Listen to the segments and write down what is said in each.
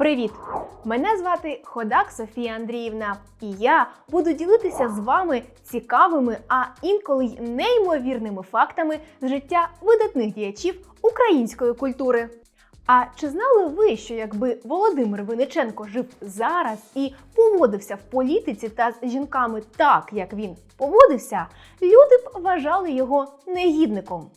Привіт! Мене звати Ходак Софія Андріївна, і я буду ділитися з вами цікавими, а інколи й неймовірними фактами з життя видатних діячів української культури. А чи знали ви, що якби Володимир Винниченко жив зараз і поводився в політиці та з жінками так, як він поводився, люди б вважали його негідником?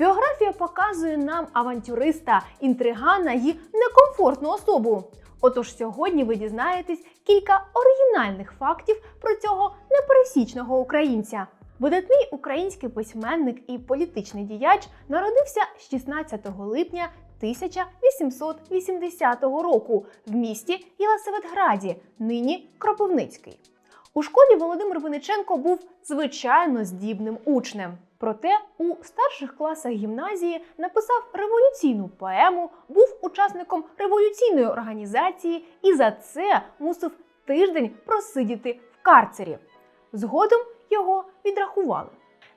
Біографія показує нам авантюриста, інтригана і некомфортну особу. Отож, сьогодні ви дізнаєтесь кілька оригінальних фактів про цього непересічного українця. Видатний український письменник і політичний діяч народився 16 липня 1880 року в місті Єлисаветграді, нині Кропивницький. У школі Володимир Винниченко був звичайно здібним учнем. Проте у старших класах гімназії написав революційну поему, був учасником революційної організації і за це мусив тиждень просидіти в карцері. Згодом його відрахували.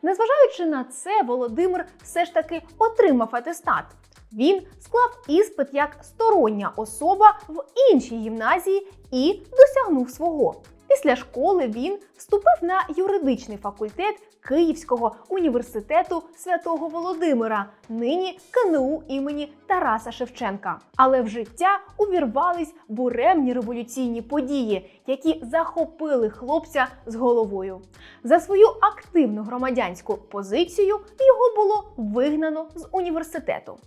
Незважаючи на це, Володимир все ж таки отримав атестат. Він склав іспит як стороння особа в іншій гімназії і досягнув свого. Після школи він вступив на юридичний факультет Київського університету святого Володимира, нині КНУ імені Тараса Шевченка. Але в життя увірвались буремні революційні події, які захопили хлопця з головою. За свою активну громадянську позицію його було вигнано з університету.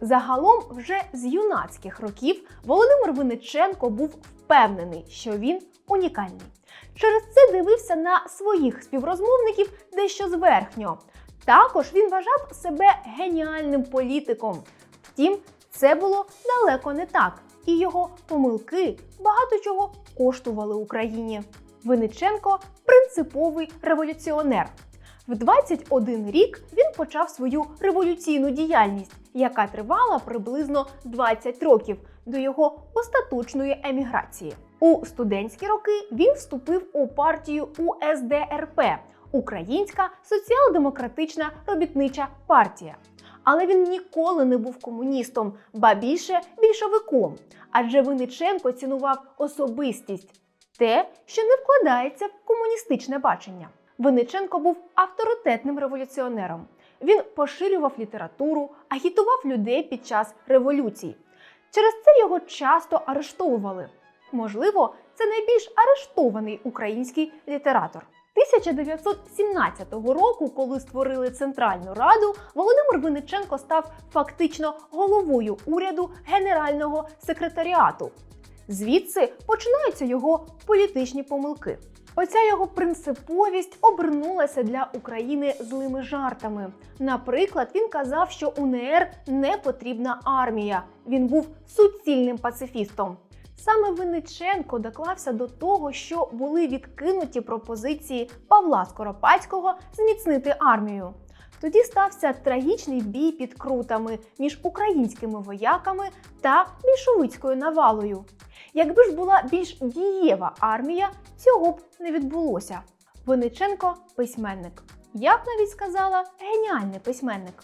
Загалом, вже з юнацьких років Володимир Винниченко був впевнений, що він унікальний. Через це дивився на своїх співрозмовників дещо зверхньо. Також він вважав себе геніальним політиком. Втім, це було далеко не так, і його помилки багато чого коштували Україні. Винниченко принциповий революціонер. В 21 рік він почав свою революційну діяльність, яка тривала приблизно 20 років до його остаточної еміграції. У студентські роки він вступив у партію УСДРП Українська соціал-демократична робітнича партія. Але він ніколи не був комуністом, ба більше більшовиком. Адже Винниченко цінував особистість те, що не вкладається в комуністичне бачення. Винниченко був авторитетним революціонером. Він поширював літературу, агітував людей під час революцій. Через це його часто арештовували. Можливо, це найбільш арештований український літератор. 1917 року, коли створили Центральну Раду, Володимир Винниченко став фактично головою уряду Генерального секретаріату. Звідси починаються його політичні помилки. Оця його принциповість обернулася для України злими жартами. Наприклад, він казав, що УНР не потрібна армія. Він був суцільним пацифістом. Саме Винниченко доклався до того, що були відкинуті пропозиції Павла Скоропадського зміцнити армію. Тоді стався трагічний бій під крутами між українськими вояками та більшовицькою навалою. Якби ж була більш дієва армія, цього б не відбулося. Винниченко письменник. Я б навіть сказала, геніальний письменник.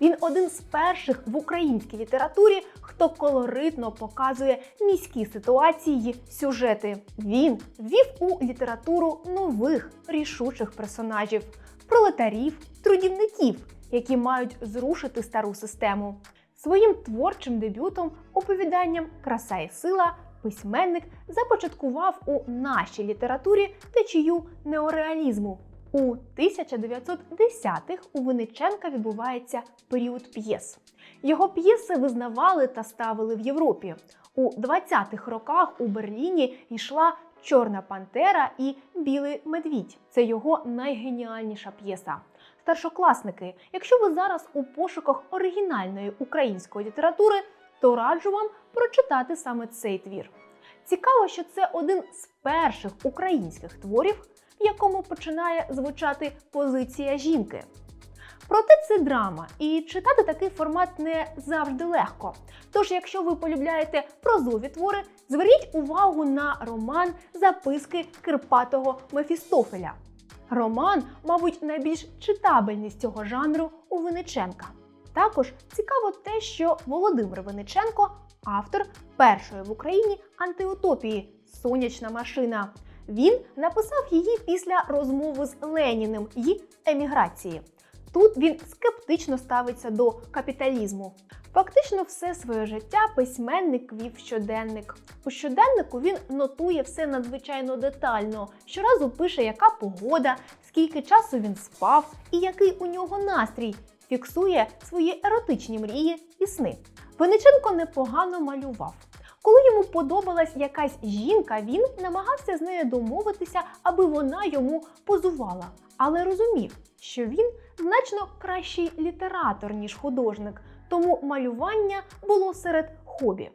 Він один з перших в українській літературі, хто колоритно показує міські ситуації сюжети. Він ввів у літературу нових рішучих персонажів пролетарів, трудівників, які мають зрушити стару систему. Своїм творчим дебютом, оповіданням Краса і сила письменник започаткував у нашій літературі течію неореалізму. У 1910-х у Винниченка відбувається період п'єс. Його п'єси визнавали та ставили в Європі. У 20-х роках у Берліні йшла Чорна Пантера і Білий медвідь. Це його найгеніальніша п'єса. Старшокласники, якщо ви зараз у пошуках оригінальної української літератури, то раджу вам прочитати саме цей твір. Цікаво, що це один з перших українських творів, в якому починає звучати позиція жінки. Проте це драма, і читати такий формат не завжди легко. Тож, якщо ви полюбляєте прозові твори, зверніть увагу на роман Записки Кирпатого Мефістофеля. Роман, мабуть, найбільш читабельний з цього жанру у Винниченка. Також цікаво те, що Володимир Винниченко автор першої в Україні антиутопії Сонячна машина. Він написав її після розмови з Леніним і еміграції. Тут він скептично ставиться до капіталізму. Фактично, все своє життя письменник вів щоденник. У щоденнику він нотує все надзвичайно детально. Щоразу пише, яка погода, скільки часу він спав і який у нього настрій. Фіксує свої еротичні мрії і сни. Винниченко непогано малював. Коли йому подобалась якась жінка, він намагався з нею домовитися, аби вона йому позувала, але розумів, що він значно кращий літератор, ніж художник, тому малювання було серед хобі.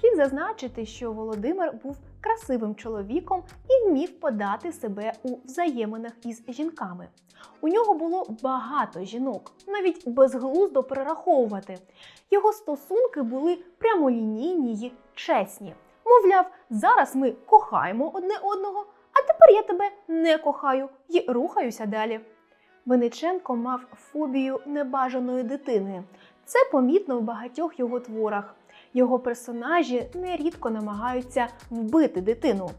Слід зазначити, що Володимир був красивим чоловіком і вмів подати себе у взаєминах із жінками. У нього було багато жінок, навіть безглуздо перераховувати. Його стосунки були прямолінійні й чесні. Мовляв, зараз ми кохаємо одне одного, а тепер я тебе не кохаю і рухаюся далі. Винниченко мав фобію небажаної дитини. Це помітно в багатьох його творах. Його персонажі нерідко намагаються вбити дитину.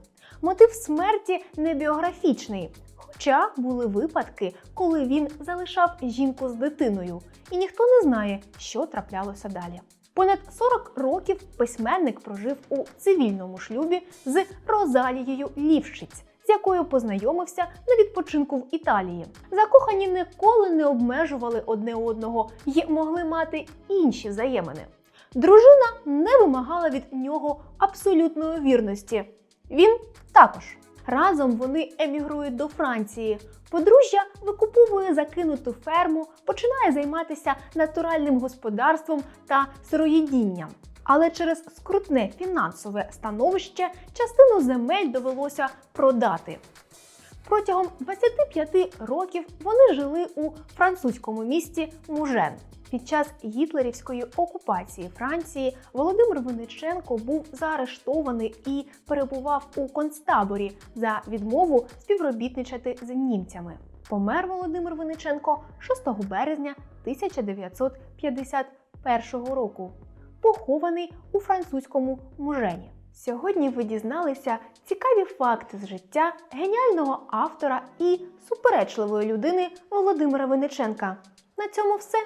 Мотив смерті не біографічний, хоча були випадки, коли він залишав жінку з дитиною, і ніхто не знає, що траплялося далі. Понад 40 років письменник прожив у цивільному шлюбі з Розалією Лівшиць, з якою познайомився на відпочинку в Італії. Закохані ніколи не обмежували одне одного і могли мати інші взаємини. Дружина не вимагала від нього абсолютної вірності. Він також. Разом вони емігрують до Франції. Подружжя викуповує закинуту ферму, починає займатися натуральним господарством та сироїдінням. Але через скрутне фінансове становище частину земель довелося продати. Протягом 25 років вони жили у французькому місті Мужен. Під час гітлерівської окупації Франції Володимир Винниченко був заарештований і перебував у концтаборі за відмову співробітничати з німцями. Помер Володимир Винниченко 6 березня 1951 року, похований у французькому мужені. Сьогодні ви дізналися цікаві факти з життя геніального автора і суперечливої людини Володимира Винниченка. На цьому все.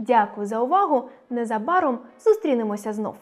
Дякую за увагу! Незабаром зустрінемося знов.